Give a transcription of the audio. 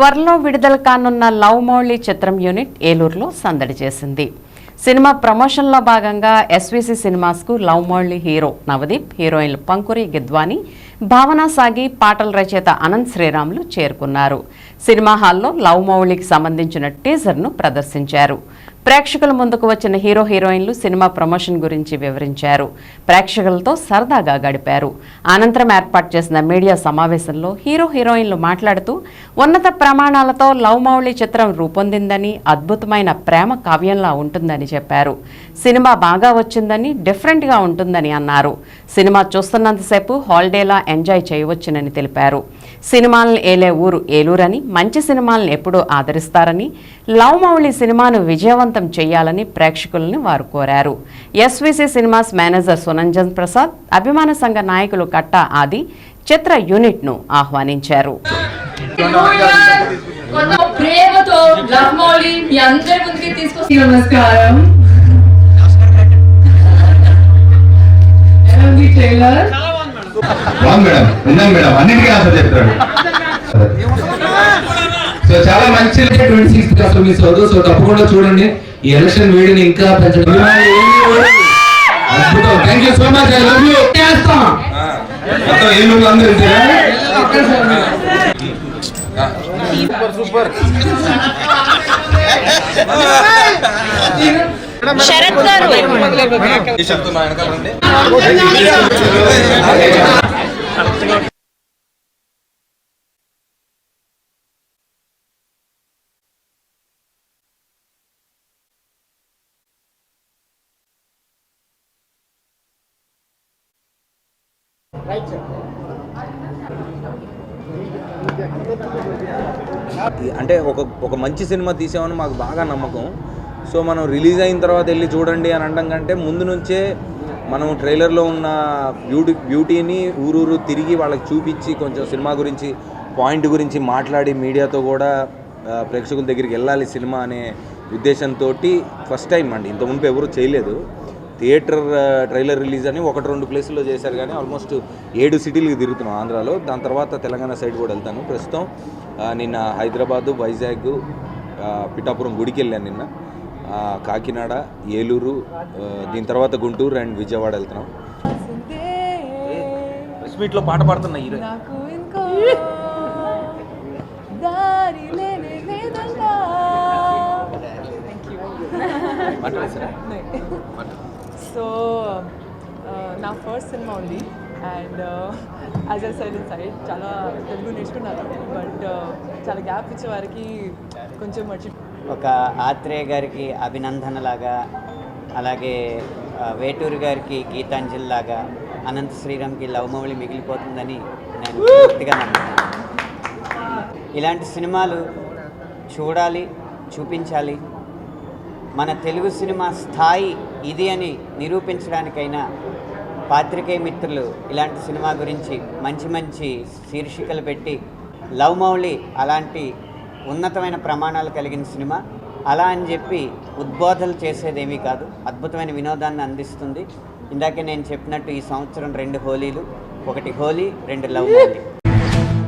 త్వరలో విడుదల కానున్న లవ్ మౌళి చిత్రం యూనిట్ ఏలూరులో సందడి చేసింది. సినిమా ప్రమోషన్లో భాగంగా ఎస్విసి సినిమాస్కు లవ్ మౌళి హీరో నవదీప్ హీరోయిన్లు పంకురి గిద్వాని భావన సాగి పాటల రచయిత అనంత్ శ్రీరాములు చేరుకున్నారు. సినిమా హాల్లో లవ్ మౌళికి సంబంధించిన టీజర్ను ప్రదర్శించారు. ప్రేక్షకుల ముందుకు వచ్చిన హీరో హీరోయిన్లు సినిమా ప్రమోషన్ గురించి వివరించారు. ప్రేక్షకులతో సరదాగా గడిపారు. అనంతరం ఏర్పాటు చేసిన మీడియా సమావేశంలో హీరో హీరోయిన్లు మాట్లాడుతూ ఉన్నత ప్రమాణాలతో లవ్ మౌళి చిత్రం రూపొందిందని అద్భుతమైన ప్రేమ కావ్యంలా ఉంటుందని చెప్పారు. సినిమా బాగా వచ్చిందని డిఫరెంట్గా ఉంటుందని అన్నారు. సినిమా చూస్తున్నంతసేపు హాలిడేలా ఎంజాయ్ చేయవచ్చునని తెలిపారు. సినిమాలను ఏలే ఊరు ఏలూరని మంచి సినిమాలను ఎప్పుడూ ఆదరిస్తారని లవ్ మౌళి సినిమాను విజయవంతం చేయాలని ప్రేక్షకులను వారు కోరారు. SVC cinemas manager Sunanjan Prasad అభిమాన సంఘ నాయకులు కట్టా ఆది చిత్ర యూనిట్ను ఆహ్వానించారు. నమస్కారం. ట్రైలర్ బాగుంది మేడం విన్నాను మేడం. అన్నిటికీ ఆన్సర్ చెప్తాడు. సో చాలా మంచి ట్వంటీ అసలు మిస్ అవ్వదు సో తప్పకుండా చూడండి. ఈ ఎలక్షన్ వేడిని ఇంకా పెంచండి అద్భుతం. Thank you so much I love you చేస్తాం. మొత్తం ఏలూరు అందరూ ఇంతేనా? శరత్ గారు. అంటే ఒక ఒక మంచి సినిమా తీసామని మాకు బాగా నమ్మకం. సో మనం రిలీజ్ అయిన తర్వాత వెళ్ళి చూడండి అని అనడం కంటే ముందు నుంచే మనం ట్రైలర్లో ఉన్న బ్యూటీ బ్యూటీని ఊరూరు తిరిగి వాళ్ళకి చూపించి కొంచెం సినిమా గురించి పాయింట్ గురించి మాట్లాడి మీడియాతో కూడా ప్రేక్షకుల దగ్గరికి వెళ్ళాలి సినిమా అనే ఉద్దేశంతో ఫస్ట్ టైం అండి. ఇంత మునుపు ఎవరు చేయలేదు. థియేటర్ ట్రైలర్ రిలీజ్ అని ఒకటి రెండు ప్లేసుల్లో చేశారు కానీ ఆల్మోస్ట్ ఏడు సిటీలకు తిరుగుతున్నాం ఆంధ్రాలో. దాని తర్వాత తెలంగాణ సైడ్ కూడా వెళ్తాను. ప్రస్తుతం నిన్న హైదరాబాదు వైజాగ్ పిఠాపురం గుడికి వెళ్ళాను నిన్న. కాకినాడ ఏలూరు దీని తర్వాత గుంటూరు అండ్ విజయవాడ వెళ్తున్నాం. ప్రెస్ మీట్లో పాట పాడుతున్నా హీరో. సో నా ఫస్ట్ సినిమా ఉంది. And as a side side చాలా తెలుగు నేర్చుకున్నాను బట్ uh, చాలా గ్యాప్ ఇచ్చే వారికి కొంచెం మర్చి ఒక ఆత్రేయ గారికి అభినందనలాగా అలాగే వేటూరు గారికి గీతాంజలి లాగా అనంత శ్రీరామ్కి లవమౌళి మిగిలిపోతుందని నేను పూర్తిగా నమ్ముతాను ఇలాంటి సినిమాలు చూడాలి చూపించాలి. మన తెలుగు సినిమా స్థాయి ఇది అని నిరూపించడానికైనా పాత్రికేయ మిత్రులు ఇలాంటి సినిమా గురించి మంచి మంచి శీర్షికలు పెట్టి లవ్ మౌళి అలాంటి ఉన్నతమైన ప్రమాణాలు కలిగిన సినిమా. అలా అని చెప్పి ఉద్బోధనలు చేసేదేమీ కాదు. అద్భుతమైన వినోదాన్ని అందిస్తుంది. ఇందాకే నేను చెప్పినట్టు ఈ సంవత్సరం రెండు హోలీలు ఒకటి హోలీ రెండు లవ్ మౌళి.